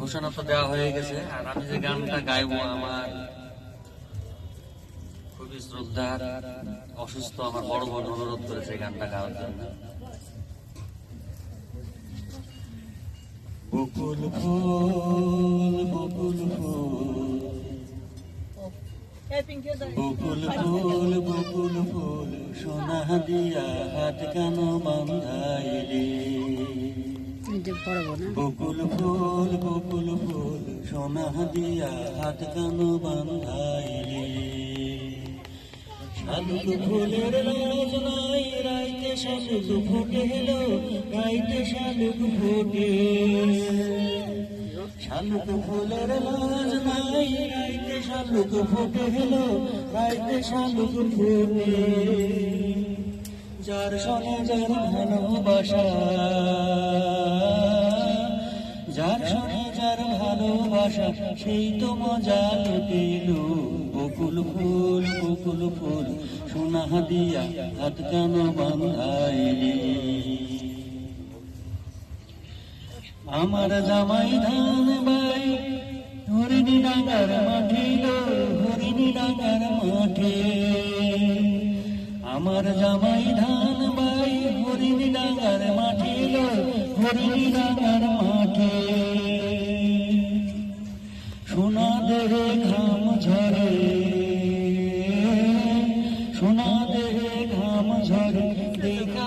ঘোষণা তো দেওয়া হয়ে গেছে, আর আমি যে গানটা গাইবো আমার খুবই শ্রদ্ধার অসুস্থ আমার বড় বোন অনুরোধ করেছে গানটা গাওয়ার জন্য। বকুল ফুল বকুল ফুল। বকুল ফুল বকুল ফুল, সোনা দিয়া হাত কেন বান্ধাইলি বকুল ফুল বকুল ফুল সোনা দিয়া হাত কেন বান্ধাইলি শালুক ফুলের লাজ নাই রাইতে শালুক ফুটে এলো রাইতে শালুক ফুটে শালুক ফুলের লাজ নাই রাইতে শালুক ফুটে এলো রাইতে শালুক ফুটে যার সনে যার ভালোবাসা ভালোবাসা, সেই তো মজা লুটিল বকুল ফুল বকুল ফুল, সোনা দিয়া হাত কেন বান্ধাইলি। আমার জামাই ধান বাই, হরিণী ডাঙ্গার মাঠে হরিণী ডাঙ্গার মাঠে। আমার জামাই ধান বাই, হরিণী ডাঙ্গার মাঠে হরিণী ডাঙ্গার মাঠে। ঘাম সোনা দেহে ঘাম ঝরে দেখা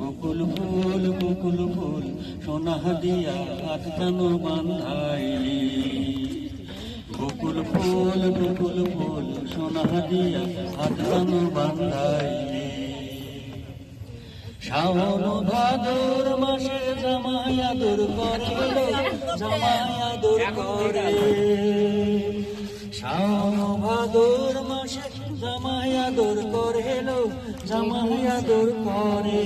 বকুল ফুল বকুল ফুল, সোনা দিয়া হাত কেন বান্ধাইলি। বকুল ফুল বকুল ফুল, সোনা দিয়া হাত কেন বান্ধাইলি। শ্রাবণ ভাদর মাসে জামাই আদর করে জামাই আদর করে। শ্রাবণ ভাদর মাসে জামাই আদর করে লো জামাই আদর করে।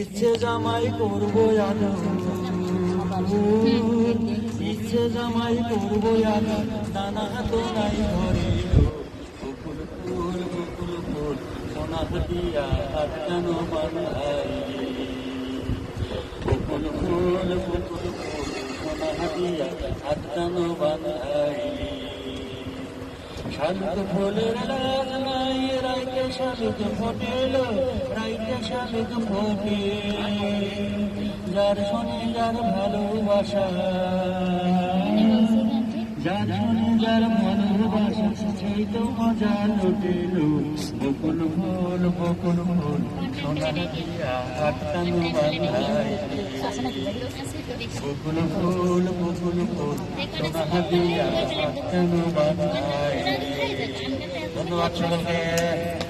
ইচ্ছে জামাই করব আদর। ইচ্ছে জামাই করব আদর, দানা তো নাই ঘরে। ফুল বকুল ফুল সোনা দিয়া হাত কেন বান্ধাইলি বকুল ফুল বকুল ফুল সোনা দিয়া হাত আইলি শান্ত ফুলের লাজ নাই রাইতে শালুক ফোটেলো রাইতে শালুক ফোটে যার শোনে যার ভালোবাসা। শোনে যার ভালোবাসা সেই তো মজা লুটিল। বকুল ফুল বকুল ফুল সোনা দিয়া হাত কেন বকুল ফুল বকুল ফুল সোনা দিয়া হাত কেন ধন্যবাদ